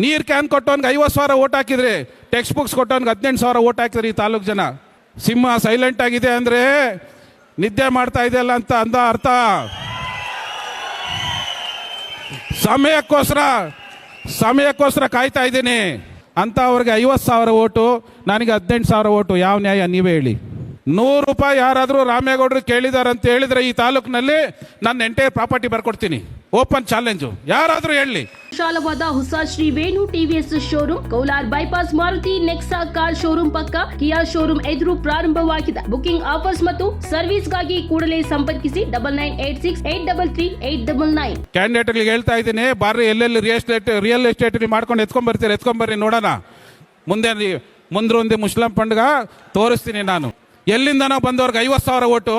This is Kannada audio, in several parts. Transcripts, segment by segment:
ನೀರು ಕ್ಯಾನ್ ಕೊಟ್ಟವನ್ಗೆ ಐವತ್ತು ಸಾವಿರ ಓಟ್ ಹಾಕಿದ್ರಿ ಟೆಕ್ಸ್ಟ್ ಬುಕ್ಸ್ ಕೊಟ್ಟವನ್ಗೆ ಹದಿನೆಂಟು ಸಾವಿರ ಓಟ್ ಹಾಕಿದ್ರಿ ಈ ತಾಲೂಕು ಜನ. ಸಿಂಹ ಸೈಲೆಂಟ್ ಆಗಿದೆ ಅಂದರೆ ನಿದ್ದೆ ಮಾಡ್ತಾ ಇದೆಯಲ್ಲ ಅಂತ ಅಂದ ಅರ್ಥ. ಸಮಯಕ್ಕೋಸ್ಕರ ಸಮಯಕ್ಕೋಸ್ಕರ ಕಾಯ್ತಾ ಇದ್ದೀನಿ. ಅಂತ ಅವ್ರಿಗೆ ಐವತ್ತು ಸಾವಿರ ಓಟು ನನಗೆ ಹದಿನೆಂಟು ಸಾವಿರ ಓಟು ಯಾವ ನ್ಯಾಯ ನೀವೇ ಹೇಳಿ. ನೂರು ರೂಪಾಯಿ ಯಾರಾದರೂ ರಾಮೇಗೌಡರು ಕೇಳಿದಾರೆ ಅಂತ ಹೇಳಿದ್ರೆ ಈ ತಾಲೂಕಿನಲ್ಲಿ ನನ್ನ ಎಂಟೈರ್ ಪ್ರಾಪರ್ಟಿ ಬರ್ಕೊಡ್ತೀನಿ. ಓಪನ್ ಚಾಲೆಂಜು ಯಾರಾದರೂ ಹೇಳಿ. ವಿಶಾಲವಾದ ಹೊಸ Shri Venu TVS showroom, Kaular bypass Maruti, Nexa car showroom ಪಕ್ಕ ಕಿಯಾ ಶೋರೂಮ್ ಎದುರು ಪ್ರಾರಂಭವಾಗಿದೆ. ಬುಕಿಂಗ್ ಆಫರ್ಸ್ ಮತ್ತು ಸರ್ವಿಸ್ಗಾಗಿ ಕೂಡಲೇ ಸಂಪರ್ಕಿಸಿ double nine eight six eight double three eight double nine. ಕ್ಯಾಂಡಿಡೇಟ್ಗಳಿಗೆ ಹೇಳ್ತಾ ಇದ್ದೀನಿ, ಬಾರ್ರಿ ಎಲ್ಲೆಲ್ಲಿ ರಿಯಲ್ ಎಸ್ಟೇಟ್ ರಿಯಲ್ ಎಸ್ಟೇಟ್ ಮಾಡ್ಕೊಂಡು ಎತ್ಕೊಂಡ್ಬರ್ತೀರಿ ಎತ್ಕೊಂಬರ್ರಿ ನೋಡೋಣ. ಮುಂದೆ ಮುಂದ್ರೊಂದು ಮುಸ್ಲಿಂ ಪಂಡ್ಗ ತೋರಿಸ್ತೀನಿ ನಾನು. ಎಲ್ಲಿಂದನೋ ಬಂದವ್ರಿಗೆ ಐವತ್ತು ಸಾವಿರ ಓಟು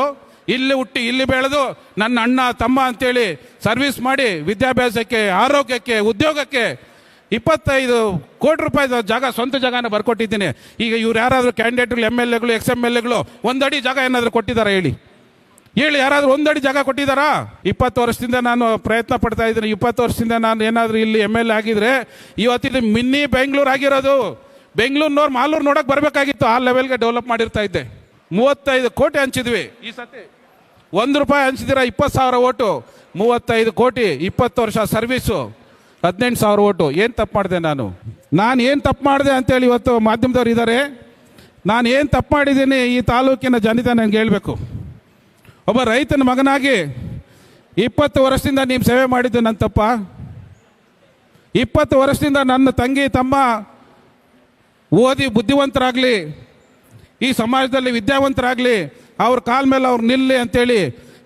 ಇಲ್ಲಿ ಹುಟ್ಟಿ ಇಲ್ಲಿ ಬೆಳೆದು ನನ್ನ ಅಣ್ಣ, ತಮ್ಮ ಅಂತೇಳಿ ಸರ್ವಿಸ್ ಮಾಡಿ ವಿದ್ಯಾಭ್ಯಾಸಕ್ಕೆ, ಆರೋಗ್ಯಕ್ಕೆ, ಉದ್ಯೋಗಕ್ಕೆ ಇಪ್ಪತ್ತೈದು ಕೋಟಿ ರೂಪಾಯಿ ಜಾಗ, ಸ್ವಂತ ಜಾಗನ ಬರ್ಕೊಟ್ಟಿದ್ದೀನಿ. ಈಗ ಇವ್ರು ಯಾರಾದರೂ ಕ್ಯಾಂಡಿಡೇಟ್ಗಳು ಎಂ ಎಲ್ ಎಗಳು ಎಕ್ಸ್ ಎಂ ಎಲ್ ಎಗಳು ಒಂದಡಿ ಜಾಗ ಏನಾದರೂ ಕೊಟ್ಟಿದ್ದಾರೆ ಹೇಳಿ? ಹೇಳಿ, ಯಾರಾದರೂ ಒಂದಡಿ ಜಾಗ ಕೊಟ್ಟಿದ್ದಾರಾ ಇಪ್ಪತ್ತು ವರ್ಷದಿಂದ ನಾನು ಪ್ರಯತ್ನ ಪಡ್ತಾ ಇದ್ದೀನಿ. ಇಪ್ಪತ್ತು ವರ್ಷದಿಂದ ನಾನು ಏನಾದರೂ ಇಲ್ಲಿ ಎಂ ಎಲ್ ಆಗಿದ್ರೆ ಇವತ್ತಿಲ್ಲಿ ಮಿನ್ನಿ ಬೆಂಗಳೂರು ಆಗಿರೋದು. ಬೆಂಗಳೂರಿನವ್ರು ಮಾಲೂರು ನೋಡೋಕೆ ಬರಬೇಕಾಗಿತ್ತು. ಆ ಲೆವೆಲ್ಗೆ ಡೆವಲಪ್ ಮಾಡಿರ್ತಾ ಇದ್ದೆ. ಮೂವತ್ತೈದು ಕೋಟಿ ಹಂಚಿದ್ವಿ. ಈ ಸತಿ ಒಂದು ರೂಪಾಯಿ ಹಂಚಿದಿರ ಇಪ್ಪತ್ತು ಸಾವಿರ ಓಟು ಮೂವತ್ತೈದು ಕೋಟಿ ಇಪ್ಪತ್ತು ವರ್ಷ ಸರ್ವೀಸು ಹದಿನೆಂಟು ಸಾವಿರ ಓಟು. ಏನು ತಪ್ಪು ಮಾಡಿದೆ ನಾನು? ನಾನು ಏನು ತಪ್ಪು ಮಾಡಿದೆ ಅಂತೇಳಿ ಇವತ್ತು ಮಾಧ್ಯಮದವ್ರು ಇದ್ದಾರೆ ನಾನು ಏನು ತಪ್ಪು ಮಾಡಿದ್ದೀನಿ ಈ ತಾಲೂಕಿನ ಜನತೆ ನನಗೆ ಹೇಳಬೇಕು. ಒಬ್ಬ ರೈತನ ಮಗನಾಗಿ ಇಪ್ಪತ್ತು ವರ್ಷದಿಂದ ನೀವು ಸೇವೆ ಮಾಡಿದ್ದು ನನ್ನ ತಪ್ಪ? ಇಪ್ಪತ್ತು ವರ್ಷದಿಂದ ನನ್ನ ತಂಗಿ ತಮ್ಮ ಓದಿ ಬುದ್ಧಿವಂತರಾಗಲಿ ಈ ಸಮಾಜದಲ್ಲಿ ವಿದ್ಯಾವಂತರಾಗಲಿ, ಅವ್ರ ಕಾಲ ಮೇಲೆ ಅವ್ರು ನಿಲ್ಲಿ ಅಂತೇಳಿ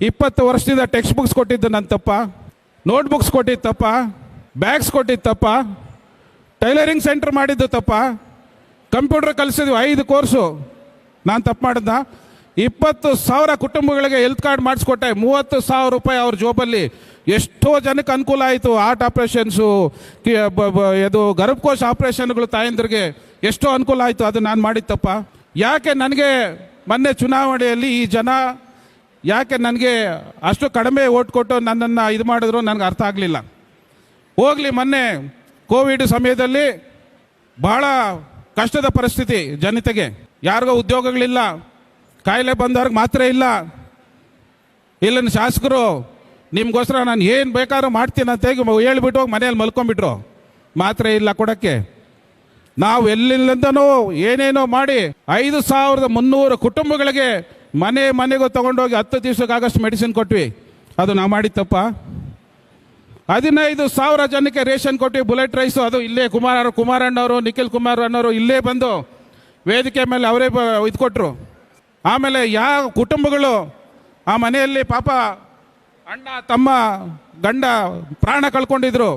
ಇಪ್ಪತ್ತು ವರ್ಷದಿಂದ ಟೆಕ್ಸ್ಟ್ ಬುಕ್ಸ್ ಕೊಟ್ಟಿದ್ದು ನನ್ನ ತಪ್ಪ ನೋಟ್ ಬುಕ್ಸ್ ಕೊಟ್ಟಿದ್ದು ತಪ್ಪ ಬ್ಯಾಗ್ಸ್ ಕೊಟ್ಟಿದ್ದು ತಪ್ಪ ಟೈಲರಿಂಗ್ ಸೆಂಟರ್ ಮಾಡಿದ್ದು ತಪ್ಪ ಕಂಪ್ಯೂಟರ್ ಕಲಿಸಿದ್ವಿ, ಐದು ಕೋರ್ಸು ನಾನು ತಪ್ಪು ಮಾಡಿದ್ದ ಇಪ್ಪತ್ತು ಸಾವಿರ ಕುಟುಂಬಗಳಿಗೆ ಹೆಲ್ತ್ ಕಾರ್ಡ್ ಮಾಡಿಸ್ಕೊಟ್ಟೆ, ಮೂವತ್ತು ಸಾವಿರ ರೂಪಾಯಿ ಅವ್ರ ಜೋಬಲ್ಲಿ. ಎಷ್ಟೋ ಜನಕ್ಕೆ ಅನುಕೂಲ ಆಯಿತು ಆರ್ಟ್ ಆಪ್ರೇಷನ್ಸು ಇದು ಗರ್ಭಕೋಶ ಆಪ್ರೇಷನ್ಗಳು ತಾಯಂದ್ರಿಗೆ ಎಷ್ಟೋ ಅನುಕೂಲ ಆಯಿತು, ಅದು ನಾನು ಮಾಡಿದ್ದಪ್ಪ ಯಾಕೆ ನನಗೆ ಮೊನ್ನೆ ಚುನಾವಣೆಯಲ್ಲಿ ಈ ಜನ ಯಾಕೆ ನನಗೆ ಅಷ್ಟು ಕಡಿಮೆ ಓಟ್ ಕೊಟ್ಟು ನನ್ನನ್ನು ಇದು ಮಾಡಿದ್ರು ನನಗೆ ಅರ್ಥ ಆಗಲಿಲ್ಲ. ಹೋಗಲಿ ಮೊನ್ನೆ ಕೋವಿಡ್ ಸಮಯದಲ್ಲಿ ಬಹಳ ಕಷ್ಟದ ಪರಿಸ್ಥಿತಿ ಜನತೆಗೆ. ಯಾರಿಗೋ ಉದ್ಯೋಗಗಳಿಲ್ಲ. ಕಾಯಿಲೆ ಬಂದವ್ರಿಗೆ ಮಾತ್ರ ಇಲ್ಲ. ಇಲ್ಲಿನ ಶಾಸಕರು ನಿಮಗೋಸ್ಕರ ನಾನು ಏನು ಬೇಕಾದ್ರೂ ಮಾಡ್ತೀನಿ ಅಂತ ಹೇಳಿ ಹೇಳ್ಬಿಟ್ಟು ಹೋಗಿ ಮನೇಲಿ ಮಲ್ಕೊಂಡ್ಬಿಟ್ರು. ಮಾತ್ರ ಇಲ್ಲ ಕೊಡೋಕ್ಕೆ. ನಾವು ಎಲ್ಲಿಂದನೋ ಏನೇನೋ ಮಾಡಿ ಐದು ಸಾವಿರದ ಮುನ್ನೂರು ಕುಟುಂಬಗಳಿಗೆ ಮನೆ ಮನೆಗೂ ತಗೊಂಡೋಗಿ ಹತ್ತು ದಿವಸಕ್ಕಾಗಷ್ಟು ಮೆಡಿಸಿನ್ ಕೊಟ್ವಿ. ಅದು ನಾವು ಮಾಡಿತ್ತಪ್ಪ ತಪ್ಪ ಹದಿನೈದು ಸಾವಿರ ಜನಕ್ಕೆ ರೇಷನ್ ಕೊಟ್ಟು ಬುಲೆಟ್ ರೈಸು ಅದು ಇಲ್ಲೇ ಕುಮಾರ ಕುಮಾರಣ್ಣವರು, ನಿಖಿಲ್ ಕುಮಾರ್ ಅಣ್ಣವರು ಇಲ್ಲೇ ಬಂದು ವೇದಿಕೆ ಮೇಲೆ ಅವರೇ ಇದು ಕೊಟ್ಟರು ಆಮೇಲೆ ಯಾವ ಕುಟುಂಬಗಳು ಆ ಮನೆಯಲ್ಲಿ ಪಾಪ ಅಣ್ಣ, ತಮ್ಮ, ಗಂಡ ಪ್ರಾಣ ಕಳ್ಕೊಂಡಿದ್ರು.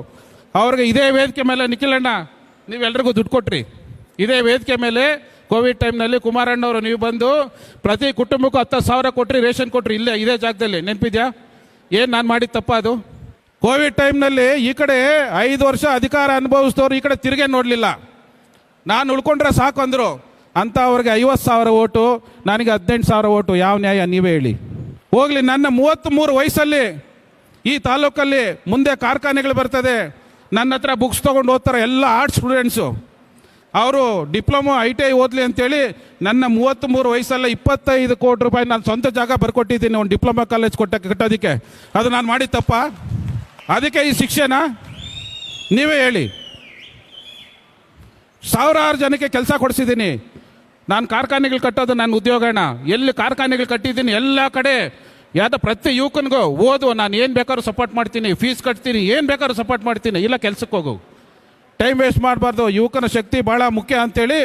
ಅವ್ರಿಗೆ ಇದೇ ವೇದಿಕೆ ಮೇಲೆ ನಿಖಿಲ್ ಅಣ್ಣ ನೀವೆಲ್ರಿಗೂ ದುಡ್ಡು ಕೊಟ್ರಿ. ಇದೇ ವೇದಿಕೆ ಮೇಲೆ ಕೋವಿಡ್ ಟೈಮ್ನಲ್ಲಿ ಕುಮಾರಣ್ಣವರು ನೀವು ಬಂದು ಪ್ರತಿ ಕುಟುಂಬಕ್ಕೂ ಹತ್ತು ಸಾವಿರ ಕೊಟ್ರಿ, ರೇಷನ್ ಕೊಟ್ರಿ, ಇಲ್ಲೇ, ಇದೇ ಜಾಗದಲ್ಲಿ. ನೆನಪಿದ್ಯಾ? ಏನು ನಾನು ಮಾಡಿದ ತಪ್ಪ ಅದು? ಕೋವಿಡ್ ಟೈಮ್ನಲ್ಲಿ ಈ ಕಡೆ ಐದು ವರ್ಷ ಅಧಿಕಾರ ಅನುಭವಿಸಿದವರು ಈ ಕಡೆ ತಿರುಗೇ ನೋಡಲಿಲ್ಲ. ನಾನು ಉಳ್ಕೊಂಡ್ರೆ ಸಾಕು ಅಂದರು. ಅಂತ ಅವ್ರಿಗೆ ಐವತ್ತು ಸಾವಿರ ಓಟು, ನನಗೆ ಹದಿನೆಂಟು ಸಾವಿರ ಓಟು, ಯಾವ ನ್ಯಾಯ ನೀವೇ ಹೇಳಿ. ಹೋಗಲಿ, ನನ್ನ ಮೂವತ್ತ್ಮೂರು ವಯಸ್ಸಲ್ಲಿ ಈ ತಾಲೂಕಲ್ಲಿ ಮುಂದೆ ಕಾರ್ಖಾನೆಗಳು ಬರ್ತದೆ. ನನ್ನ ಹತ್ರ ಬುಕ್ಸ್ ತೊಗೊಂಡು ಓದ್ತಾರೆ ಎಲ್ಲ ಆರ್ಟ್ಸ್ ಸ್ಟೂಡೆಂಟ್ಸು ಅವರು ಡಿಪ್ಲೊಮೊ ಐ ಟಿ ಐ ಓದಲಿ ಅಂತೇಳಿ ನನ್ನ ಮೂವತ್ತ್ಮೂರು ವಯಸ್ಸಲ್ಲ ಇಪ್ಪತ್ತೈದು ಕೋಟಿ ರೂಪಾಯಿ ನಾನು ಸ್ವಂತ ಜಾಗ ಬರ್ಕೊಟ್ಟಿದ್ದೀನಿ ಒಂದು ಡಿಪ್ಲೊಮಾ ಕಾಲೇಜ್ ಕೊಟ್ಟ ಕಟ್ಟೋದಕ್ಕೆ. ಅದು ನಾನು ಮಾಡಿದ ತಪ್ಪ? ಅದಕ್ಕೆ ಈ ಶಿಕ್ಷೆನಾ? ನೀವೇ ಹೇಳಿ. ಸಾವಿರಾರು ಜನಕ್ಕೆ ಕೆಲಸ ಕೊಡಿಸಿದ್ದೀನಿ. ನಾನು ಕಾರ್ಖಾನೆಗಳು ಕಟ್ಟೋದು ನನ್ನ ಉದ್ಯೋಗನ. ಎಲ್ಲಿ ಕಾರ್ಖಾನೆಗಳು ಕಟ್ಟಿದ್ದೀನಿ? ಎಲ್ಲ ಕಡೆ ಯಾವ್ದೋ ಪ್ರತಿ ಯುವಕನಿಗೂ ಓದು, ನಾನು ಏನು ಬೇಕಾದ್ರೂ ಸಪೋರ್ಟ್ ಮಾಡ್ತೀನಿ ಫೀಸ್ ಕಟ್ತೀನಿ, ಏನು ಬೇಕಾದ್ರೂ ಸಪೋರ್ಟ್ ಮಾಡ್ತೀನಿ, ಇಲ್ಲ ಕೆಲ್ಸಕ್ಕೆ ಹೋಗು. ಟೈಮ್ ವೇಸ್ಟ್ ಮಾಡಬಾರ್ದು, ಯುವಕನ ಶಕ್ತಿ ಭಾಳ ಮುಖ್ಯ ಅಂತೇಳಿ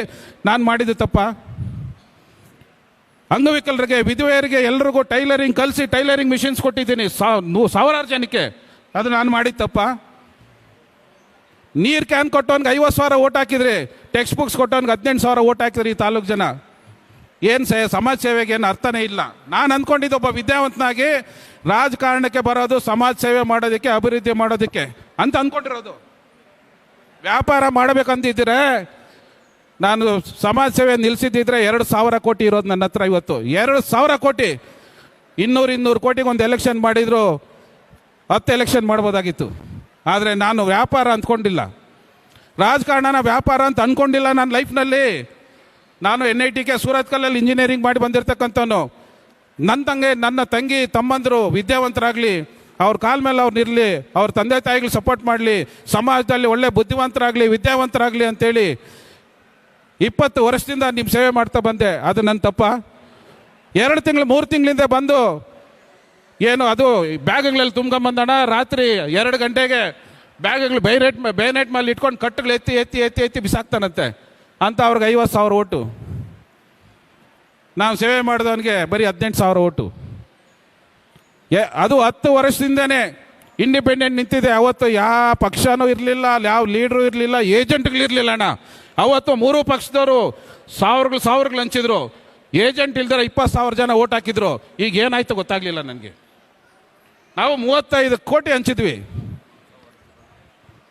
ನಾನು ಮಾಡಿದ್ದು ತಪ್ಪ? ಅಂಗವಿಕಲರಿಗೆ, ವಿಧವೆಯರಿಗೆ, ಎಲ್ರಿಗೂ ಟೈಲರಿಂಗ್ ಕಲಿಸಿ, ಟೈಲರಿಂಗ್ ಮಿಷಿನ್ಸ್ ಕೊಟ್ಟಿದ್ದೀನಿ ಸಾವಿರಾರು ಜನಕ್ಕೆ. ಅದು ನಾನು ಮಾಡಿದ ತಪ್ಪ? ನೀರು ಕ್ಯಾನ್ ಕೊಟ್ಟವನ್ಗೆ ಐವತ್ತು ಸಾವಿರ ಓಟ್ ಹಾಕಿದ್ರಿ ಟೆಕ್ಸ್ಟ್ ಬುಕ್ಸ್ ಕೊಟ್ಟವನ್ಗೆ ಹದಿನೆಂಟು ಸಾವಿರ ಓಟ್ ಹಾಕಿದ್ರಿ ಈ ತಾಲೂಕು ಜನ. ಏನು ಸೇ, ಸಮಾಜ ಸೇವೆಗೆ ಏನು ಅರ್ಥನೇ ಇಲ್ಲ. ನಾನು ಅಂದ್ಕೊಂಡಿದ್ದು ಒಬ್ಬ ವಿದ್ಯಾವಂತನಾಗಿ ರಾಜಕಾರಣಕ್ಕೆ ಬರೋದು, ಸಮಾಜ ಸೇವೆ ಮಾಡೋದಕ್ಕೆ, ಅಭಿವೃದ್ಧಿ ಮಾಡೋದಕ್ಕೆ ಅಂತ ಅಂದ್ಕೊಂಡಿರೋದು ವ್ಯಾಪಾರ ಮಾಡಬೇಕಂತಿದ್ರೆ ನಾನು ಸಮಾಜ ಸೇವೆ ನಿಲ್ಲಿಸಿದ್ದಿದ್ರೆ ಎರಡು ಸಾವಿರ ಕೋಟಿ ಇರೋದು ನನ್ನ ಹತ್ರ ಇವತ್ತು. ಎರಡು ಸಾವಿರ ಕೋಟಿ. ಇನ್ನೂರು ಇನ್ನೂರು ಕೋಟಿಗೆ ಒಂದು ಎಲೆಕ್ಷನ್ ಮಾಡಿದ್ರು, ಹತ್ತು ಎಲೆಕ್ಷನ್ ಮಾಡ್ಬೋದಾಗಿತ್ತು. ಆದರೆ ನಾನು ವ್ಯಾಪಾರ ಅಂದ್ಕೊಂಡಿಲ್ಲ ರಾಜಕಾರಣನ ವ್ಯಾಪಾರ ಅಂತ ಅಂದ್ಕೊಂಡಿಲ್ಲ ನನ್ನ ಲೈಫ್ನಲ್ಲಿ ನಾನು ಎನ್ ಐ ಟಿ ಕೆ ಸೂರತ್ಕಲ್ಲಲ್ಲಿ ಇಂಜಿನಿಯರಿಂಗ್ ಮಾಡಿ ಬಂದಿರತಕ್ಕಂಥವನು. ನನ್ನ ತಂಗಿ ನನ್ನ ತಂಗಿ, ತಮ್ಮಂದರು ವಿದ್ಯಾವಂತರಾಗಲಿ, ಅವ್ರ ಕಾಲ ಮೇಲೆ ಅವ್ರು ಇರಲಿ, ಅವ್ರ ತಂದೆ ತಾಯಿಗಳು ಸಪೋರ್ಟ್ ಮಾಡಲಿ, ಸಮಾಜದಲ್ಲಿ ಒಳ್ಳೆ ಬುದ್ಧಿವಂತರಾಗಲಿ, ವಿದ್ಯಾವಂತರಾಗಲಿ ಅಂತೇಳಿ ಇಪ್ಪತ್ತು ವರ್ಷದಿಂದ ನಿಮ್ಮ ಸೇವೆ ಮಾಡ್ತಾ ಬಂದೆ. ಅದು ನನ್ನ ತಪ್ಪ. ಎರಡು ತಿಂಗಳು, ಮೂರು ತಿಂಗಳಿಂದ ಬಂದು ಏನು ಅದು ಬ್ಯಾಗ್ಗಳಲ್ಲಿ ತುಂಬ್ಕೊಂಬಂದಣ ರಾತ್ರಿ ಎರಡು ಗಂಟೆಗೆ ಬ್ಯಾಗ್ಗಳು ಬೈರೇಟ್, ಬೈನೇಟ್ ಮೇಲೆ ಇಟ್ಕೊಂಡು ಕಟ್ಟುಗಳು ಎತ್ತಿ ಎತ್ತಿ ಎತ್ತಿ ಎತ್ತಿ ಬಿಸಾಕ್ತಾನಂತೆ. ಅಂತ ಅವ್ರಿಗೆ ಐವತ್ತು ಸಾವಿರ ಓಟು. ನಾವು ಸೇವೆ ಮಾಡಿದವನಿಗೆ ಬರೀ ಹದಿನೆಂಟು ಸಾವಿರ ಓಟು. ಏ ಅದು ಹತ್ತು ವರ್ಷದಿಂದನೇ ಇಂಡಿಪೆಂಡೆಂಟ್ ನಿಂತಿದೆ. ಅವತ್ತು ಯಾವ ಪಕ್ಷನೂ ಇರಲಿಲ್ಲ ಅಲ್ಲಿ ಯಾವ ಲೀಡ್ರು ಇರಲಿಲ್ಲ ಏಜೆಂಟ್ಗಳಿರಲಿಲ್ಲ ಅಣ್ಣ. ಅವತ್ತು ಮೂರು ಪಕ್ಷದವರು ಸಾವಿರಗಳು ಸಾವಿರಗಳು ಹಂಚಿದ್ರು. ಏಜೆಂಟ್ ಇಲ್ದರೆ ಇಪ್ಪತ್ತು ಸಾವಿರ ಜನ ಓಟ್ ಹಾಕಿದ್ರು. ಈಗ ಏನಾಯ್ತು ಗೊತ್ತಾಗ್ಲಿಲ್ಲ ನನಗೆ. ನಾವು ಮೂವತ್ತೈದು ಕೋಟಿ ಹಂಚಿದ್ವಿ.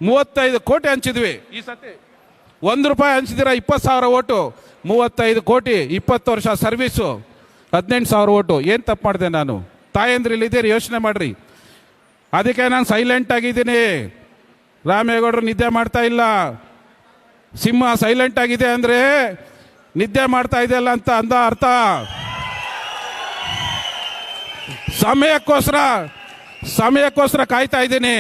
ಮೂವತ್ತೈದು ಕೋಟಿ ಹಂಚಿದ್ವಿ. ಈ ಸತಿ ಒಂದು ರೂಪಾಯಿ ಹಂಚಿದಿರ ಇಪ್ಪತ್ತು ಸಾವಿರ ಓಟು, ಮೂವತ್ತೈದು ಕೋಟಿ, ಇಪ್ಪತ್ತು ವರ್ಷ ಸರ್ವೀಸು, ಹದಿನೆಂಟು ಸಾವಿರ ಓಟು. ಏನು ತಪ್ಪು ಮಾಡಿದೆ ನಾನು? ತಾಯಂದ್ರಲ್ಲಿ ಇದ್ದೀರಿ ಯೋಚನೆ ಮಾಡಿರಿ. ಅದಕ್ಕೆ ನಾನು ಸೈಲೆಂಟ್ ಆಗಿದ್ದೀನಿ. ರಾಮೇಗೌಡರು ನಿದ್ದೆ ಮಾಡ್ತಾ ಇಲ್ಲ. ಸಿಂಹ ಸೈಲೆಂಟ್ ಆಗಿದೆ ಅಂದರೆ ನಿದ್ದೆ ಮಾಡ್ತಾ ಇದೆಯಲ್ಲ ಅಂತ ಅಂದ ಅರ್ಥ. ಸಮಯಕ್ಕೋಸ್ಕರ ಸಮಯಕ್ಕೋಸ್ಕರ ಕಾಯ್ತಾ ಇದ್ದೀನಿ.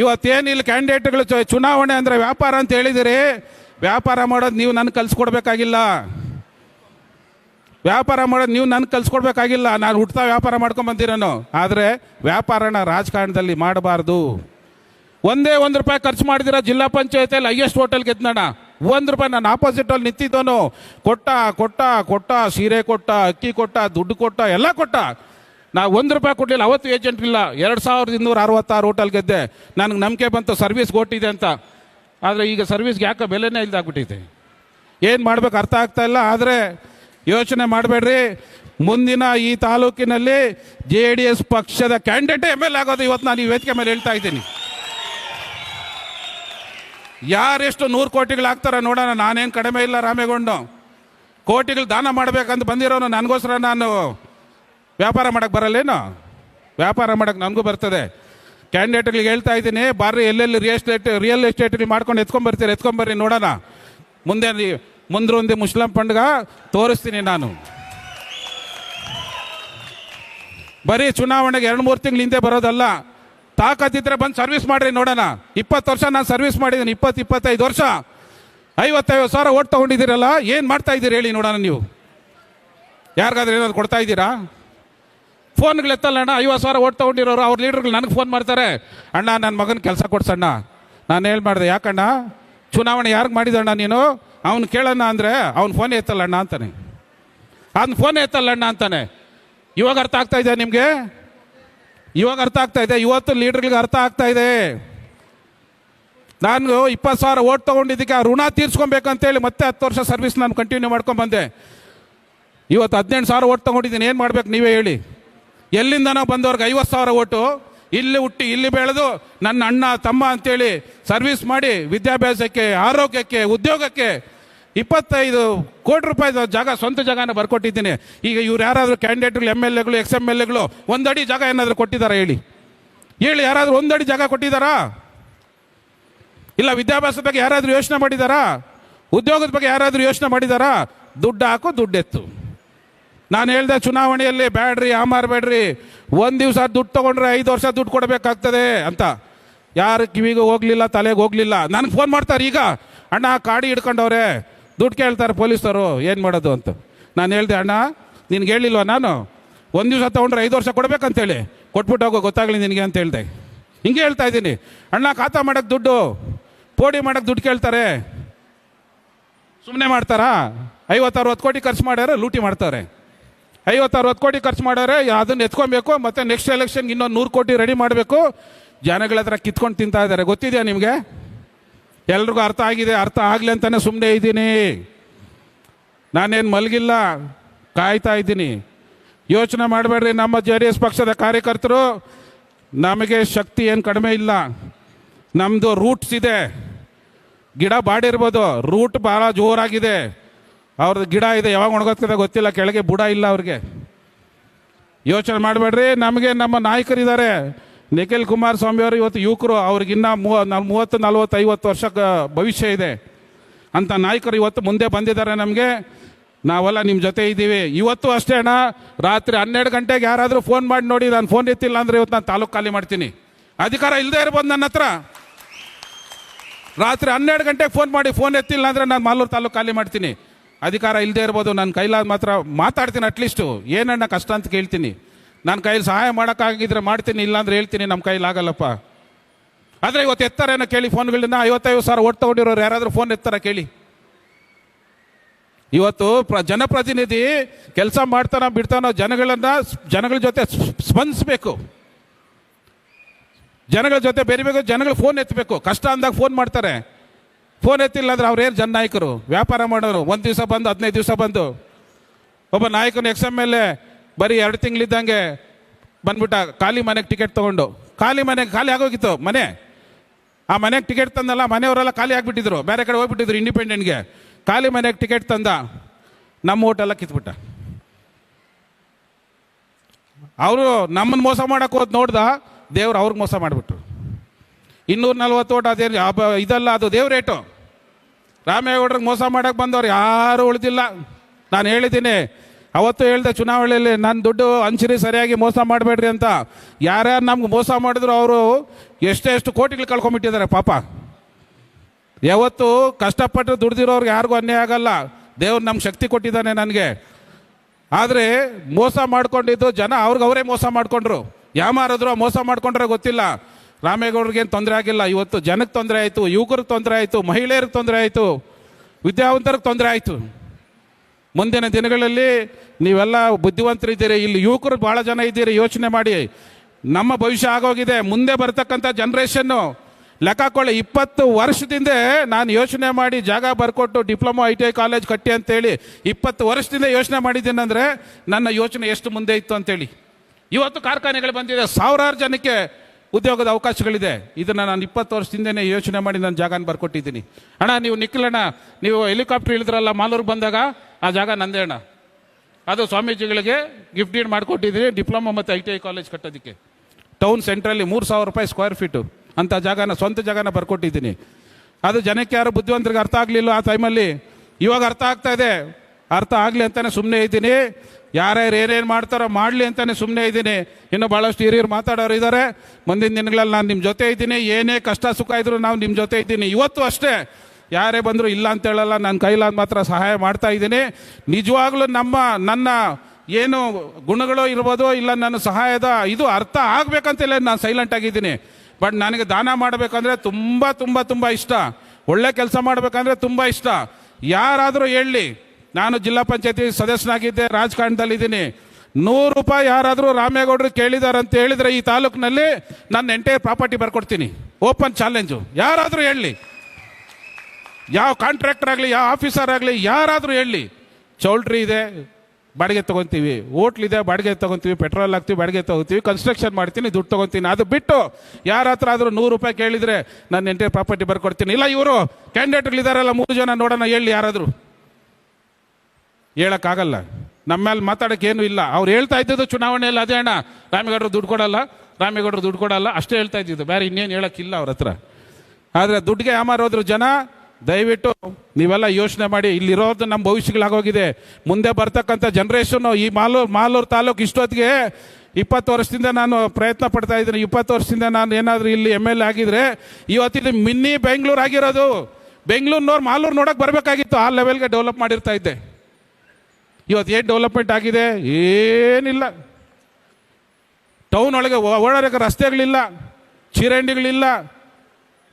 ಇವತ್ತೇನು ಇಲ್ಲಿ ಕ್ಯಾಂಡಿಡೇಟ್ಗಳು ಚುನಾವಣೆ ಅಂದರೆ ವ್ಯಾಪಾರ ಅಂತ ಹೇಳಿದಿರಿ? ವ್ಯಾಪಾರ ಮಾಡೋದು ನೀವು ನನಗೆ ಕಲಿಸ್ಕೊಡ್ಬೇಕಾಗಿಲ್ಲ ವ್ಯಾಪಾರ ಮಾಡೋದು ನೀವು ನನಗೆ ಕಲಿಸ್ಕೊಡ್ಬೇಕಾಗಿಲ್ಲ ನಾನು ಹುಟ್ತಾ ವ್ಯಾಪಾರ ಮಾಡ್ಕೊಂಬಂದಿರೋನು ಆದರೆ ವ್ಯಾಪಾರನ ರಾಜಕಾರಣದಲ್ಲಿ ಮಾಡಬಾರ್ದು. ಒಂದೇ ಒಂದು ರೂಪಾಯಿ ಖರ್ಚು ಮಾಡಿದಿರೋ ಜಿಲ್ಲಾ ಪಂಚಾಯತಿಯಲ್ಲಿ ಹೈಯೆಸ್ಟ್ ಹೋಟೆಲ್ ಎದ್ದಣ ಒಂದು ರೂಪಾಯಿ ನಾನು ಆಪೋಸಿಟಲ್ಲಿ ನಿಂತಿದ್ದೋನು. ಕೊಟ್ಟ ಕೊಟ್ಟ ಕೊಟ್ಟ, ಸೀರೆ ಕೊಟ್ಟ, ಅಕ್ಕಿ ಕೊಟ್ಟ, ದುಡ್ಡು ಕೊಟ್ಟ, ಎಲ್ಲ ಕೊಟ್ಟ. ನಾ ಒಂದು ರೂಪಾಯಿ ಕೊಡಲಿಲ್ಲ, ಅವತ್ತು ಏಜೆಂಟ್ ಇಲ್ಲ. ಎರಡು ಸಾವಿರದ ಇನ್ನೂರ ಅರವತ್ತಾರು ಹೋಟೆಲ್ ಗೆದ್ದೆ. ನನಗೆ ನಂಬಿಕೆ ಬಂತು ಸರ್ವಿಸ್ ಕೊಟ್ಟಿದೆ ಅಂತ. ಆದರೆ ಈಗ ಸರ್ವಿಸ್ಗೆ ಯಾಕೆ ಬೆಲೆನೇ ಇಲ್ದಾಗ್ಬಿಟ್ಟಿದೆ. ಏನು ಮಾಡ್ಬೇಕು ಅರ್ಥ ಆಗ್ತಾ ಇಲ್ಲ, ಆದರೆ ಯೋಚನೆ ಮಾಡಬೇಡ್ರಿ. ಮುಂದಿನ ಈ ತಾಲೂಕಿನಲ್ಲಿ ಜೆ ಡಿ ಎಸ್ ಪಕ್ಷದ ಕ್ಯಾಂಡಿಡೇಟ್ ಎಂ ಎಲ್ ಆಗೋದು ಇವತ್ತು ನಾನು ಈ ವೇದಿಕೆ ಮೇಲೆ ಹೇಳ್ತಾ ಇದ್ದೀನಿ. ಯಾರೆಷ್ಟು ನೂರು ಕೋಟಿಗಳು ಆಗ್ತಾರ ನೋಡೋಣ, ನಾನೇನು ಕಡಿಮೆ ಇಲ್ಲ ರಾಮೇಗೌಂಡು. ಕೋಟಿಗಳು ದಾನ ಮಾಡ್ಬೇಕಂತ ಬಂದಿರೋನು ನನಗೋಸ್ಕರ ನಾನು. ವ್ಯಾಪಾರ ಮಾಡೋಕ್ಕೆ ಬರಲ್ಲೇನು? ವ್ಯಾಪಾರ ಮಾಡೋಕ್ಕೆ ನನಗೂ ಬರ್ತದೆ. ಕ್ಯಾಂಡಿಡೇಟ್ಗಳಿಗೆ ಹೇಳ್ತಾ ಇದ್ದೀನಿ ಬಾರಿ ಎಲ್ಲೆಲ್ಲಿ ರಿಯಲ್ ಎಸ್ಟೇಟ್ ರಿಯಲ್ ಎಸ್ಟೇಟ್ಗಳು ಮಾಡ್ಕೊಂಡು ಎತ್ಕೊಂಡ್ಬರ್ತೀರಿ ಎತ್ಕೊಂಬರ್ರಿ ನೋಡೋಣ. ಮುಂದೆ ಮುಂದ್ರ ಮುಂದ್ರೊಂದು ಮುಸ್ಲಿಂ ಪಂಡ್ಗ ತೋರಿಸ್ತೀನಿ ನಾನು. ಬರೀ ಚುನಾವಣೆಗೆ ಎರಡು ಮೂರು ತಿಂಗಳ ಹಿಂದೆ ಬರೋದಲ್ಲ. ತಾಕತ್ತಿದ್ರೆ ಬಂದು ಸರ್ವಿಸ್ ಮಾಡ್ರಿ ನೋಡೋಣ. ಇಪ್ಪತ್ತು ವರ್ಷ ನಾನು ಸರ್ವಿಸ್ ಮಾಡಿದ್ದೀನಿ ಇಪ್ಪತ್ತು, ಇಪ್ಪತ್ತೈದು ವರ್ಷ. ಐವತ್ತೈವತ್ತು ಸಾವಿರ ಓಟ್ ತೊಗೊಂಡಿದ್ದೀರಲ್ಲ, ಏನು ಮಾಡ್ತಾ ಇದ್ದೀರಿ ಹೇಳಿ ನೋಡೋಣ ನೀವು. ಯಾರಿಗಾದ್ರೂ ಏನಾದ್ರು ಕೊಡ್ತಾ ಇದ್ದೀರಾ? ಫೋನ್ಗಳು ಎತ್ತಲ್ಲ ಅಣ್ಣ ಐವತ್ತು ಸಾವಿರ ಓಟ್ ತೊಗೊಂಡಿರೋರು, ಅವ್ರ ಲೀಡರ್ಗಳು ನನಗೆ ಫೋನ್ ಮಾಡ್ತಾರೆ. ಅಣ್ಣ ನನ್ನ ಮಗನ ಕೆಲಸ ಕೊಡ್ಸಣ್ಣ ನಾನು ಹೇಳಿ ಮಾಡಿದೆ ಯಾಕಣ್ಣ? ಚುನಾವಣೆ ಯಾರಿಗೆ ಮಾಡಿದಣ್ಣ ನೀನು? ಅವ್ನು ಕೇಳಣ್ಣ ಅಂದರೆ ಅವ್ನು ಫೋನ್ ಎತ್ತಲ್ಲಣ್ಣ ಅಂತಾನೆ. ಅವ್ನು ಫೋನ್ ಎತ್ತಲ್ಲಣ್ಣ ಅಂತಾನೆ. ಇವಾಗ ಅರ್ಥ ಆಗ್ತಾ ಇದೆ ನಿಮಗೆ? ಇವಾಗ ಅರ್ಥ ಆಗ್ತಾ ಇದೆ ಇವತ್ತು ಲೀಡರ್ಗಳಿಗೆ ಅರ್ಥ ಆಗ್ತಾ ಇದೆ. ನಾನು ಇಪ್ಪತ್ತು ಸಾವಿರ ಓಟ್ ತೊಗೊಂಡಿದ್ದಕ್ಕೆ ಆ ಋಣ ತೀರ್ಸ್ಕೊಬೇಕಂತೇಳಿ ಮತ್ತೆ ಹತ್ತು ವರ್ಷ ಸರ್ವಿಸ್ ನಾನು ಕಂಟಿನ್ಯೂ ಮಾಡ್ಕೊಂಡು ಬಂದೆ. ಇವತ್ತು ಹದಿನೆಂಟು ಸಾವಿರ ಓಟ್ ತೊಗೊಂಡಿದ್ದೀನಿ, ಏನು ಮಾಡ್ಬೇಕು ನೀವೇ ಹೇಳಿ. ಎಲ್ಲಿಂದನೋ ಬಂದವ್ರಿಗೆ ಐವತ್ತು ಸಾವಿರ ಓಟು? ಇಲ್ಲಿ ಹುಟ್ಟಿ, ಇಲ್ಲಿ ಬೆಳೆದು ನನ್ನ ಅಣ್ಣ, ತಮ್ಮ ಅಂತೇಳಿ ಸರ್ವಿಸ್ ಮಾಡಿ ವಿದ್ಯಾಭ್ಯಾಸಕ್ಕೆ, ಆರೋಗ್ಯಕ್ಕೆ, ಉದ್ಯೋಗಕ್ಕೆ ಇಪ್ಪತ್ತೈದು ಕೋಟಿ ರೂಪಾಯಿ ಜಾಗ, ಸ್ವಂತ ಜಾಗನ ಬರ್ಕೊಟ್ಟಿದ್ದೀನಿ. ಈಗ ಇವ್ರು ಯಾರಾದರೂ ಕ್ಯಾಂಡಿಡೇಟ್ಗಳು ಎಂ ಎಲ್ ಎಗಳು ಎಕ್ಸ್ ಎಂ ಎಲ್ ಎಗಳು ಒಂದಡಿ ಜಾಗ ಏನಾದರೂ ಕೊಟ್ಟಿದ್ದಾರಾ ಹೇಳಿ? ಹೇಳಿ, ಯಾರಾದರೂ ಒಂದಡಿ ಜಾಗ ಕೊಟ್ಟಿದ್ದಾರಾ? ಇಲ್ಲ, ವಿದ್ಯಾಭ್ಯಾಸದ ಬಗ್ಗೆ ಯಾರಾದರೂ ಯೋಚನೆ ಮಾಡಿದಾರಾ ಉದ್ಯೋಗದ ಬಗ್ಗೆ ಯಾರಾದರೂ ಯೋಚನೆ ಮಾಡಿದಾರಾ ದುಡ್ಡು ಹಾಕು, ದುಡ್ಡೆತ್ತು. ನಾನು ಹೇಳ್ದೆ ಚುನಾವಣೆಯಲ್ಲಿ ಬ್ಯಾಡ್ರಿ ಆ ಮಾರಬೇಡ್ರಿ ಒಂದು ದಿವಸ ದುಡ್ಡು ತೊಗೊಂಡ್ರೆ ಐದು ವರ್ಷ ದುಡ್ಡು ಕೊಡಬೇಕಾಗ್ತದೆ ಅಂತ. ಯಾರು ಕಿವಿಗೆ ಹೋಗ್ಲಿಲ್ಲ, ತಲೆಗೆ ಹೋಗ್ಲಿಲ್ಲ. ನನಗೆ ಫೋನ್ ಮಾಡ್ತಾರೆ ಈಗ. ಅಣ್ಣ, ಕಾಡಿ ಹಿಡ್ಕೊಂಡವ್ರೆ. ದುಡ್ಡು ಕೇಳ್ತಾರೆ ಪೊಲೀಸರು. ಏನು ಮಾಡೋದು ಅಂತ. ನಾನು ಹೇಳ್ದೆ, ಅಣ್ಣ, ನಿನ್ಗೆ ಹೇಳಿಲ್ವ ನಾನು? ಒಂದು ದಿವಸ ತೊಗೊಂಡ್ರೆ ಐದು ವರ್ಷ ಕೊಡ್ಬೇಕಂತೇಳಿ. ಕೊಟ್ಬಿಟ್ಟು ಹೋಗೋ, ಗೊತ್ತಾಗಲಿ ನಿನಗೆ ಅಂತ ಹೇಳ್ದೆ. ಹಿಂಗೆ ಹೇಳ್ತಾ ಇದ್ದೀನಿ. ಅಣ್ಣ, ಖಾತಾ ಮಾಡೋಕ್ಕೆ ದುಡ್ಡು, ಪೋಡಿ ಮಾಡೋಕ್ಕೆ ದುಡ್ಡು ಕೇಳ್ತಾರೆ. ಸುಮ್ಮನೆ ಮಾಡ್ತಾರಾ? ಐವತ್ತು, ಅರವತ್ತು ಕೋಟಿ ಖರ್ಚು ಮಾಡ್ಯಾರ, ಲೂಟಿ ಮಾಡ್ತಾರೆ. ಐವತ್ತು ಅರವತ್ತು ಕೋಟಿ ಖರ್ಚು ಮಾಡೋರೆ ಅದನ್ನ ಎತ್ಕೊಬೇಕು, ಮತ್ತೆ ನೆಕ್ಸ್ಟ್ ಎಲೆಕ್ಷನ್ಗೆ ಇನ್ನೊಂದು ನೂರು ಕೋಟಿ ರೆಡಿ ಮಾಡಬೇಕು. ಜನಗಳ ಹತ್ರ ಕಿತ್ಕೊಂಡು ತಿಂತಾ ಇದ್ದಾರೆ ಗೊತ್ತಿದೆಯಾ ನಿಮಗೆ? ಎಲ್ರಿಗೂ ಅರ್ಥ ಆಗಿದೆ, ಅರ್ಥ ಆಗಲಿ ಅಂತಾನೆ ಸುಮ್ಮನೆ ಇದ್ದೀನಿ. ನಾನೇನು ಮಲಗಿಲ್ಲ, ಕಾಯ್ತಾ ಇದ್ದೀನಿ. ಯೋಚನೆ ಮಾಡಬೇಡ್ರಿ, ನಮ್ಮ ಜೆ ಡಿ ಎಸ್ ಪಕ್ಷದ ಕಾರ್ಯಕರ್ತರು, ನಮಗೆ ಶಕ್ತಿ ಏನು ಕಡಿಮೆ ಇಲ್ಲ. ನಮ್ಮದು ರೂಟ್ಸ್ ಇದೆ. ಗಿಡ ಬಾಡಿರ್ಬೋದು ರೂಟ್ ಭಾಳ ಜೋರಾಗಿದೆ. ಅವ್ರದ್ದು ಗಿಡ ಇದೆ, ಯಾವಾಗ ಒಣಗೋಗ್ತದೆ ಗೊತ್ತಿಲ್ಲ, ಕೆಳಗೆ ಬುಡ ಇಲ್ಲ ಅವ್ರಿಗೆ. ಯೋಚನೆ ಮಾಡಬೇಡ್ರಿ, ನಮಗೆ ನಮ್ಮ ನಾಯಕರಿದ್ದಾರೆ. ನಿಖಿಲ್ ಕುಮಾರಸ್ವಾಮಿ ಅವರು ಇವತ್ತು ಯುವಕರು ಅವ್ರಿಗಿನ್ನ ಮೂವ ಮೂವತ್ತು ನಲ್ವತ್ತು ಐವತ್ತು ವರ್ಷ ಭವಿಷ್ಯ ಇದೆ. ಅಂತ ನಾಯಕರು ಇವತ್ತು ಮುಂದೆ ಬಂದಿದ್ದಾರೆ ನಮಗೆ. ನಾವೆಲ್ಲ ನಿಮ್ಮ ಜೊತೆ ಇದ್ದೀವಿ. ಇವತ್ತು ಅಷ್ಟೇ ಅಣ್ಣ, ರಾತ್ರಿ ಹನ್ನೆರಡು ಗಂಟೆಗೆ ಯಾರಾದರೂ ಫೋನ್ ಮಾಡಿ ನೋಡಿ, ನಾನು ಫೋನ್ ಎತ್ತಿಲ್ಲ ಅಂದರೆ ಇವತ್ತು ನಾನು ತಾಲೂಕು ಖಾಲಿ ಮಾಡ್ತೀನಿ. ಅಧಿಕಾರ ಇಲ್ಲದೆ ಇರ್ಬೋದು ನನ್ನ ಹತ್ರ. ರಾತ್ರಿ ಹನ್ನೆರಡು ಗಂಟೆಗೆ ಫೋನ್ ಮಾಡಿ, ಫೋನ್ ಎತ್ತಿಲ್ಲ ಅಂದರೆ ನಾನು ಮಾಲೂರು ತಾಲೂಕು ಖಾಲಿ ಮಾಡ್ತೀನಿ. ಅಧಿಕಾರ ಇಲ್ಲದೆ ಇರ್ಬೋದು ನನ್ನ ಕೈಲಾದ ಮಾತ್ರ ಮಾತಾಡ್ತೀನಿ ಅಟ್ಲೀಸ್ಟು ಏನಣ್ಣ ಕಷ್ಟ ಅಂತ ಕೇಳ್ತೀನಿ. ನನ್ನ ಕೈಲಿ ಸಹಾಯ ಮಾಡೋಕ್ಕಾಗಿದ್ರೆ ಮಾಡ್ತೀನಿ, ಇಲ್ಲಾಂದ್ರೆ ಹೇಳ್ತೀನಿ ನಮ್ಮ ಕೈಲಾಗಲ್ಲಪ್ಪ ಆದರೆ ಇವತ್ತು ಎತ್ತಾರೇನೋ ಕೇಳಿ ಫೋನ್ಗಳನ್ನ ಐವತ್ತೈವತ್ತು ಸಾವಿರ ಓಟ್ ತಗೊಂಡಿರೋರು ಯಾರಾದರೂ ಫೋನ್ ಎತ್ತಾರ ಕೇಳಿ. ಇವತ್ತು ಪ್ರ ಜನಪ್ರತಿನಿಧಿ ಕೆಲಸ ಮಾಡ್ತಾನೋ ಬಿಡ್ತಾನೋ ಜನಗಳನ್ನ ಜನಗಳ ಜೊತೆ ಸ್ಪಂದಿಸ್ಬೇಕು. ಜನಗಳ ಜೊತೆ ಬೆರಿಬೇಕು ಜನಗಳು ಫೋನ್ ಎತ್ತಬೇಕು. ಕಷ್ಟ ಅಂದಾಗ ಫೋನ್ ಮಾಡ್ತಾರೆ. ಫೋನ್ ಎತ್ತಿಲ್ಲ ಅಂದ್ರೆ ಅವ್ರೇನು ಜನ ನಾಯಕರು ವ್ಯಾಪಾರ ಮಾಡೋರು. ಒಂದು ದಿವಸ ಬಂದು, ಹದಿನೈದು ದಿವಸ ಬಂದು. ಒಬ್ಬ ನಾಯಕನ ಎಕ್ಸ್ ಎಂ ಎಲ್ ಎ, ಬರೀ ಎರಡು ತಿಂಗಳಿದ್ದಂಗೆ ಬಂದ್ಬಿಟ್ಟ ಖಾಲಿ ಮನೆಗೆ ಟಿಕೆಟ್ ತೊಗೊಂಡು. ಖಾಲಿ ಮನೆಗೆ, ಖಾಲಿ ಆಗೋಗಿತ್ತು ಮನೆ. ಆ ಮನೆಗೆ ಟಿಕೆಟ್ ತಂದಲ್ಲ, ಮನೆಯವರೆಲ್ಲ ಖಾಲಿ ಆಗಿಬಿಟ್ಟಿದ್ರು. ಬೇರೆ ಕಡೆ ಹೋಗ್ಬಿಟ್ಟಿದ್ರು ಇಂಡಿಪೆಂಡೆಂಟ್ಗೆ. ಖಾಲಿ ಮನೆಗೆ ಟಿಕೆಟ್ ತಂದ, ನಮ್ಮ ಹೋಟೆಲ್ಲ ಕಿತ್ಬಿಟ್ಟ. ಅವರು ನಮ್ಮನ್ನು ಮೋಸ ಮಾಡೋಕ್ಕೆ ಹೋದ್ ನೋಡ್ದ, ದೇವ್ರು ಅವ್ರಿಗೆ ಮೋಸ ಮಾಡಿಬಿಟ್ರು. ಇನ್ನೂರ ನಲ್ವತ್ತು ಓಟ್ ಅದೇ ಇದಲ್ಲ ಅದು ದೇವ್ರ ರೇಟು. ರಾಮೇಗೌಡ್ರಿಗೆ ಮೋಸ ಮಾಡೋಕೆ ಬಂದವ್ರು ಯಾರು ಉಳಿದಿಲ್ಲ. ನಾನು ಹೇಳಿದ್ದೀನಿ, ಅವತ್ತು ಹೇಳಿದೆ ಚುನಾವಣೆಯಲ್ಲಿ ನನ್ನ ದುಡ್ಡು ಹಂಚಿರಿ ಸರಿಯಾಗಿ ಮೋಸ ಮಾಡಬೇಡ್ರಿ ಅಂತ ಯಾರ್ಯಾರು ನಮ್ಗೆ ಮೋಸ ಮಾಡಿದ್ರು ಅವರು ಎಷ್ಟೆಷ್ಟು ಕೋಟಿಗಳು ಕಳ್ಕೊಂಬಿಟ್ಟಿದ್ದಾರೆ ಪಾಪ. ಯಾವತ್ತು ಕಷ್ಟಪಟ್ಟು ದುಡ್ದಿರೋರ್ಗೆ ಯಾರಿಗೂ ಅನ್ಯಾಯ ಆಗಲ್ಲ. ದೇವ್ರು ನಮ್ಗೆ ಶಕ್ತಿ ಕೊಟ್ಟಿದ್ದಾನೆ ನನಗೆ. ಆದರೆ ಮೋಸ ಮಾಡ್ಕೊಂಡಿದ್ದು ಜನ ಅವ್ರಿಗೆ ಅವರೇ ಮೋಸ ಮಾಡ್ಕೊಂಡ್ರು. ಯಾಮಾರಿದ್ರು ಮೋಸ ಮಾಡ್ಕೊಂಡ್ರೆ ಗೊತ್ತಿಲ್ಲ. ರಾಮೇಗೌಡ್ರಿಗೇನು ತೊಂದರೆ ಆಗಿಲ್ಲ. ಇವತ್ತು ಜನಕ್ಕೆ ತೊಂದರೆ ಆಯಿತು, ಯುವಕರಿಗೆ ತೊಂದರೆ ಆಯಿತು, ಮಹಿಳೆಯರಿಗೆ ತೊಂದರೆ ಆಯಿತು, ವಿದ್ಯಾವಂತರಿಗೆ ತೊಂದರೆ ಆಯಿತು. ಮುಂದಿನ ದಿನಗಳಲ್ಲಿ ನೀವೆಲ್ಲ ಬುದ್ಧಿವಂತರಿದ್ದೀರಿ, ಇಲ್ಲಿ ಯುವಕರು ಭಾಳ ಜನ ಇದ್ದೀರಿ, ಯೋಚನೆ ಮಾಡಿ. ನಮ್ಮ ಭವಿಷ್ಯ ಆಗೋಗಿದೆ. ಮುಂದೆ ಬರ್ತಕ್ಕಂಥ ಜನ್ರೇಷನ್ನು ಲೆಕ್ಕ ಹಾಕೊಳ್ಳಿ. ಇಪ್ಪತ್ತು ವರ್ಷದಿಂದ ನಾನು ಯೋಚನೆ ಮಾಡಿ ಜಾಗ ಬರ್ಕೊಟ್ಟು diploma, I T I college ಕಟ್ಟಿ ಅಂತೇಳಿ ಇಪ್ಪತ್ತು ವರ್ಷದಿಂದ ಯೋಚನೆ ಮಾಡಿದ್ದೀನಿ ಅಂದರೆ ನನ್ನ ಯೋಚನೆ ಎಷ್ಟು ಮುಂದೆ ಇತ್ತು ಅಂತೇಳಿ. ಇವತ್ತು ಕಾರ್ಖಾನೆಗಳು ಬಂದಿದೆ. ಸಾವಿರಾರು ಜನಕ್ಕೆ ಉದ್ಯೋಗದ ಅವಕಾಶಗಳಿದೆ. ಇದನ್ನು ನಾನು ಇಪ್ಪತ್ತು ವರ್ಷದಿಂದನೇ ಯೋಚನೆ ಮಾಡಿ ನಾನು ಜಾಗನ ಬರ್ಕೊಟ್ಟಿದ್ದೀನಿ. ಅಣ್ಣ, ನೀವು ನಿಖಿಲಣ್ಣ, ನೀವು ಹೆಲಿಕಾಪ್ಟರ್ ಇಳಿದ್ರಲ್ಲ, ಮಾಲೂರು ಬಂದಾಗ, ಆ ಜಾಗ ನಂದೇ ಅಣ್ಣ. ಅದು ಸ್ವಾಮೀಜಿಗಳಿಗೆ ಗಿಫ್ಟ್ ಡೀಡ್ ಮಾಡಿಕೊಟ್ಟಿದ್ದೀನಿ, ಡಿಪ್ಲೊಮಾ ಮತ್ತು ಐ ಟಿ ಐ ಕಾಲೇಜ್ ಕಟ್ಟೋದಕ್ಕೆ. ಟೌನ್ ಸೆಂಟ್ರಲ್ಲಿ ಮೂರು ಸಾವಿರ ರೂಪಾಯಿ ಸ್ಕ್ವೇರ್ ಫೀಟು ಅಂತ ಜಾಗನ, ಸ್ವಂತ ಜಾಗನ ಬರ್ಕೊಟ್ಟಿದ್ದೀನಿ. ಅದು ಜನಕ್ಕೆ ಯಾರು ಬುದ್ಧಿವಂತರಿಗೆ ಅರ್ಥ ಆಗಲಿಲ್ಲ ಆ ಟೈಮಲ್ಲಿ ಇವಾಗ ಅರ್ಥ ಆಗ್ತಾ ಇದೆ. ಅರ್ಥ ಆಗಲಿ ಅಂತಲೇ ಸುಮ್ಮನೆ ಇದ್ದೀನಿ. ಯಾರ್ಯಾರು ಏನೇನು ಮಾಡ್ತಾರೋ ಮಾಡಲಿ ಅಂತಲೇ ಸುಮ್ಮನೆ ಇದ್ದೀನಿ. ಇನ್ನು ಭಾಳಷ್ಟು ಹಿರಿಯರು ಮಾತಾಡೋರು ಇದ್ದಾರೆ ಮುಂದಿನ ದಿನಗಳಲ್ಲಿ ನಾನು ನಿಮ್ಮ ಜೊತೆ ಇದ್ದೀನಿ. ಏನೇ ಕಷ್ಟ ಸುಖ ಇದ್ದರೂ ನಾವು ನಿಮ್ಮ ಜೊತೆ ಇದ್ದೀನಿ. ಇವತ್ತು ಅಷ್ಟೇ. ಯಾರೇ ಬಂದರೂ ಇಲ್ಲ ಅಂತ ಹೇಳಲ್ಲ. ನನ್ನ ಕೈಲಾದ ಮಾತ್ರ ಸಹಾಯ ಮಾಡ್ತಾ ಇದ್ದೀನಿ. ನಿಜವಾಗ್ಲೂ ನಮ್ಮ, ನನ್ನ ಏನು ಗುಣಗಳು ಇರ್ಬೋದು ಇಲ್ಲ ನನ್ನ ಸಹಾಯದ ಇದು ಅರ್ಥ ಆಗಬೇಕಂತೇಳಿ ನಾನು ಸೈಲೆಂಟ್ ಆಗಿದ್ದೀನಿ. ಬಟ್ ನನಗೆ ದಾನ ಮಾಡಬೇಕಂದ್ರೆ ತುಂಬ ತುಂಬ ತುಂಬ ಇಷ್ಟ. ಒಳ್ಳೆ ಕೆಲಸ ಮಾಡಬೇಕಂದ್ರೆ ತುಂಬ ಇಷ್ಟ. ಯಾರಾದರೂ ಹೇಳಲಿ. ನಾನು ಜಿಲ್ಲಾ ಪಂಚಾಯತಿ ಸದಸ್ಯನಾಗಿದ್ದೆ ರಾಜಕಾರಣದಲ್ಲಿದ್ದೀನಿ ನೂರು ರೂಪಾಯಿ ಯಾರಾದರೂ ರಾಮೇಗೌಡರು ಕೇಳಿದಾರೆ ಅಂತ ಹೇಳಿದ್ರೆ ಈ ತಾಲೂಕಿನಲ್ಲಿ ನನ್ನ ಎಂಟೈರ್ ಪ್ರಾಪರ್ಟಿ ಬರ್ಕೊಡ್ತೀನಿ. ಓಪನ್ ಚಾಲೆಂಜು ಯಾರಾದರೂ ಹೇಳಲಿ ಯಾವ ಕಾಂಟ್ರಾಕ್ಟರ್ ಆಗಲಿ, ಯಾವ ಆಫೀಸರ್ ಆಗಲಿ, ಯಾರಾದರೂ ಹೇಳಲಿ ಚೌಲ್ಟ್ರಿ ಇದೆ, ಬಾಡಿಗೆ ತೊಗೊತೀವಿ. ಇದೆ, ಬಾಡಿಗೆ ತೊಗೊತೀವಿ. ಪೆಟ್ರೋಲ್ ಹಾಕ್ತೀವಿ, ಬಾಡಿಗೆ ತೊಗೋತೀವಿ. ಕನ್ಸ್ಟ್ರಕ್ಷನ್ ಮಾಡ್ತೀನಿ, ದುಡ್ಡು ತೊಗೊತೀನಿ. ಅದು ಬಿಟ್ಟು ಯಾರ ಹತ್ರ ಆದರೂ ನೂರು ರೂಪಾಯಿ ಕೇಳಿದರೆ ನನ್ನ ಎಂಟೇ ಪ್ರಾಪರ್ಟಿ ಬರ್ಕೊಡ್ತೀನಿ. ಇಲ್ಲ ಇವರು ಕ್ಯಾಂಡಿಡೇಟ್ಗಳಿದಾರಲ್ಲ ಮೂರು ಜನ ನೋಡೋಣ, ಹೇಳಿ ಯಾರಾದರೂ. ಹೇಳೋಕ್ಕಾಗಲ್ಲ. ನಮ್ಮ ಮೇಲೆ ಮಾತಾಡೋಕೆ ಏನೂ ಇಲ್ಲ. ಅವ್ರು ಹೇಳ್ತಾ ಇದ್ದಿದ್ದು ಚುನಾವಣೆಯಲ್ಲಿ ಅದೇ ಅಣ್ಣ, ರಾಮೇಗೌಡರು ದುಡ್ಡು ಕೊಡಲ್ಲ. ರಾಮೇಗೌಡರು ದುಡ್ಡು ಕೊಡಲ್ಲ. ಅಷ್ಟೇ ಹೇಳ್ತಾ ಇದ್ದಿದ್ದು. ಬೇರೆ ಇನ್ನೇನು ಹೇಳೋಕ್ಕಿಲ್ಲ ಅವ್ರ ಹತ್ರ. ಆದರೆ ದುಡ್ಡಿಗೆ ಯಾಮಾರೋದ್ರು ಜನ, ದಯವಿಟ್ಟು ನೀವೆಲ್ಲ ಯೋಚನೆ ಮಾಡಿ. ಇಲ್ಲಿರೋದು ನಮ್ಮ ಭವಿಷ್ಯಗಳಾಗೋಗಿದೆ. ಮುಂದೆ ಬರ್ತಕ್ಕಂಥ ಜನ್ರೇಷನ್ನು ಈ ಮಾಲೂರು ಮಾಲೂರು ತಾಲೂಕು ಇಷ್ಟೊತ್ತಿಗೆ ಇಪ್ಪತ್ತು ವರ್ಷದಿಂದ ನಾನು ಪ್ರಯತ್ನ ಪಡ್ತಾ ಇದ್ದೀನಿ. ಇಪ್ಪತ್ತು ವರ್ಷದಿಂದ ನಾನು ಏನಾದರೂ ಇಲ್ಲಿ ಎಂ ಎಲ್ ಎ ಆಗಿದ್ರೆ ಇವತ್ತಿದು ಮಿನ್ನಿ ಬೆಂಗಳೂರು ಆಗಿರೋದು. ಬೆಂಗಳೂರಿನವ್ರು ಮಾಲೂರು ನೋಡೋಕೆ ಬರಬೇಕಾಗಿತ್ತು. ಆ ಲೆವೆಲ್ಗೆ ಡೆವಲಪ್ ಮಾಡಿರ್ತಾ ಇದ್ದೆ. ಇವತ್ತು ಏನು ಡೆವಲಪ್ಮೆಂಟ್ ಆಗಿದೆ? ಏನಿಲ್ಲ. ಟೌನ್ ಒಳಗೆ ಓಡಾಡೋಕ್ಕೆ ಓಡಾಡೋಕೆ ರಸ್ತೆಗಳಿಲ್ಲ, ಚಿರಂಡಿಗಳಿಲ್ಲ.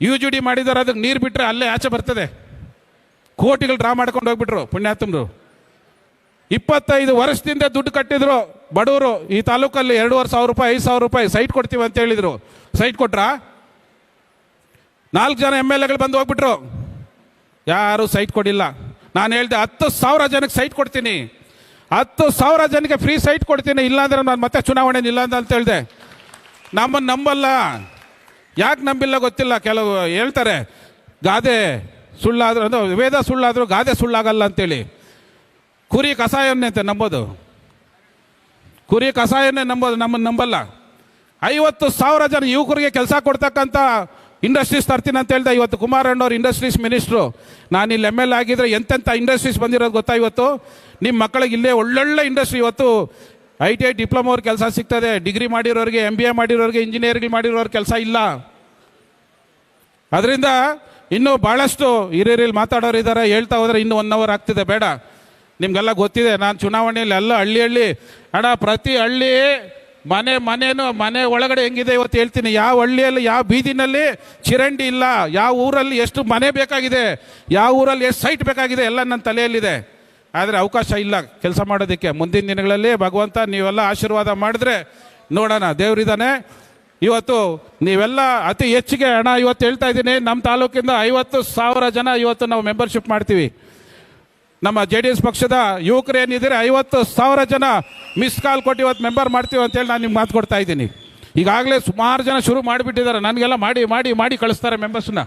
ಯು ಜಿ ಡಿ ಮಾಡಿದ್ದಾರೆ, ಅದಕ್ಕೆ ನೀರು ಬಿಟ್ಟರೆ ಅಲ್ಲೇ ಆಚೆ ಬರ್ತದೆ. ಕೋಟಿಗಳು ಡ್ರಾ ಮಾಡ್ಕೊಂಡು ಹೋಗ್ಬಿಟ್ರು ಪುಣ್ಯಾತ್ಮರು. ಇಪ್ಪತ್ತೈದು ವರ್ಷದಿಂದ ದುಡ್ಡು ಕಟ್ಟಿದ್ರು ಬಡವರು. ಈ ತಾಲೂಕಲ್ಲಿ ಎರಡೂವರೆ ಸಾವಿರ ರೂಪಾಯಿ, ಐದು ಸಾವಿರ ರೂಪಾಯಿ ಸೈಟ್ ಕೊಡ್ತೀವಿ ಅಂತ ಹೇಳಿದರು. ಸೈಟ್ ಕೊಟ್ರಾ? ನಾಲ್ಕು ಜನ ಎಂ ಎಲ್ ಎಗಳು ಬಂದು ಹೋಗ್ಬಿಟ್ರು. ಯಾರೂ ಸೈಟ್ ಕೊಡಿಲ್ಲ ನಾನು ಹೇಳಿದೆ ಹತ್ತು ಸಾವಿರ ಜನಕ್ಕೆ ಸೈಟ್ ಕೊಡ್ತೀನಿ. ಹತ್ತು ಸಾವಿರ ಜನಕ್ಕೆ ಫ್ರೀ ಸೈಟ್ ಕೊಡ್ತೀನಿ, ಇಲ್ಲಾಂದ್ರೆ ನಾನು ಮತ್ತೆ ಚುನಾವಣೆ ಇಲ್ಲ ಅಂತ ಹೇಳಿದೆ. ನಮ್ಮನ್ನು ನಂಬಲ್ಲ. ಯಾಕೆ ನಂಬಿಲ್ಲ ಗೊತ್ತಿಲ್ಲ. ಕೆಲವು ಹೇಳ್ತಾರೆ, ಗಾದೆ ಸುಳ್ಳಾದ್ರೂ ಅಂದ್ರೆ ವೇದ ಸುಳ್ಳಾದರೂ ಗಾದೆ ಸುಳ್ಳಾಗಲ್ಲ ಅಂತೇಳಿ. ಕುರಿ ಕಸಾಯನ್ನೇ ಅಂತ ನಂಬೋದು. ಕುರಿ ಕಸಾಯನ್ನೇ ನಂಬೋದು ನಮ್ಮನ್ನು ನಂಬಲ್ಲ. ಐವತ್ತು ಸಾವಿರ ಜನ ಯುವಕರಿಗೆ ಕೆಲಸ ಕೊಡ್ತಕ್ಕಂಥ ಇಂಡಸ್ಟ್ರೀಸ್ ತರ್ತೀನಿ ಅಂತ ಹೇಳ್ದೆ. ಇವತ್ತು ಕುಮಾರಣ್ಣವ್ರು ಇಂಡಸ್ಟ್ರೀಸ್ ಮಿನಿಸ್ಟ್ರು. ನಾನು ಇಲ್ಲಿ ಎಂ ಎಲ್ ಆಗಿದ್ರೆ ಎಂತೆಂಥ ಇಂಡಸ್ಟ್ರೀಸ್ ಬಂದಿರೋದು ಗೊತ್ತಾ ಇವತ್ತು? ನಿಮ್ಮ ಮಕ್ಕಳಿಗೆ ಇಲ್ಲೇ ಒಳ್ಳೊಳ್ಳೆ ಇಂಡಸ್ಟ್ರಿ ಇವತ್ತು. ಐ ಟಿ ಐ ಡಿಪ್ಲೊಮಾ ಅವ್ರ ಕೆಲಸ ಸಿಗ್ತದೆ. ಡಿಗ್ರಿ ಮಾಡಿರೋರಿಗೆ ಎಂ ಬಿ ಎ ಮಾಡಿರೋರಿಗೆ ಇಂಜಿನಿಯರಿಂಗ್ ಮಾಡಿರೋರ ಕೆಲಸ ಇಲ್ಲ. ಅದರಿಂದ ಇನ್ನೂ ಭಾಳಷ್ಟು ಹಿರಿಯರಲ್ಲಿ ಮಾತಾಡೋರು ಇದ್ದಾರೆ ಹೇಳ್ತಾ ಹೋದರೆ ಇನ್ನೂ ಒನ್ ಅವರ್ ಆಗ್ತಿದೆ. ಬೇಡ. ನಿಮಗೆಲ್ಲ ಗೊತ್ತಿದೆ, ನಾನು ಚುನಾವಣೆಯಲ್ಲಿ ಎಲ್ಲ ಹಳ್ಳಿ ಹಳ್ಳಿ. ಅಣ್ಣ, ಪ್ರತಿ ಹಳ್ಳಿ ಮನೆ, ಮನೇನು, ಮನೆ ಒಳಗಡೆ ಹೆಂಗಿದೆ ಇವತ್ತು ಹೇಳ್ತೀನಿ. ಯಾವ ಹಳ್ಳಿಯಲ್ಲಿ, ಯಾವ ಬೀದಿನಲ್ಲಿ ಚಿರಂಡಿ ಇಲ್ಲ, ಯಾವ ಊರಲ್ಲಿ ಎಷ್ಟು ಮನೆ ಬೇಕಾಗಿದೆ, ಯಾವ ಊರಲ್ಲಿ ಎಷ್ಟು ಸೈಟ್ ಬೇಕಾಗಿದೆ, ಎಲ್ಲ ನನ್ನ ತಲೆಯಲ್ಲಿದೆ. ಆದರೆ ಅವಕಾಶ ಇಲ್ಲ ಕೆಲಸ ಮಾಡೋದಕ್ಕೆ. ಮುಂದಿನ ದಿನಗಳಲ್ಲಿ ಭಗವಂತ ನೀವೆಲ್ಲ ಆಶೀರ್ವಾದ ಮಾಡಿದ್ರೆ ನೋಡೋಣ, ದೇವರಿದ್ದಾನೆ. ಇವತ್ತು ನೀವೆಲ್ಲ ಅತಿ ಹೆಚ್ಚಿಗೆ ಹಣ ಇವತ್ತು ಹೇಳ್ತಾ ಇದ್ದೀನಿ. ನಮ್ಮ ತಾಲೂಕಿಂದ ಐವತ್ತು ಸಾವಿರ ಜನ ಇವತ್ತು ನಾವು ಮೆಂಬರ್ಶಿಪ್ ಮಾಡ್ತೀವಿ. ನಮ್ಮ ಜೆ ಡಿ ಎಸ್ ಪಕ್ಷದ ಯುವಕರು ಏನಿದ್ದೀರಿ, ಐವತ್ತು ಸಾವಿರ ಜನ ಮಿಸ್ ಕಾಲ್ ಕೊಟ್ಟು ಇವತ್ತು ಮೆಂಬರ್ ಮಾಡ್ತೀವಿ ಅಂತೇಳಿ ನಾನು ನಿಮ್ಗೆ ಮಾತು ಕೊಡ್ತಾ ಇದ್ದೀನಿ. ಈಗಾಗಲೇ ಸುಮಾರು ಜನ ಶುರು ಮಾಡಿಬಿಟ್ಟಿದ್ದಾರೆ. ನನಗೆಲ್ಲ ಮಾಡಿ ಮಾಡಿ ಮಾಡಿ ಕಳಿಸ್ತಾರೆ ಮೆಂಬರ್ಸ್ನ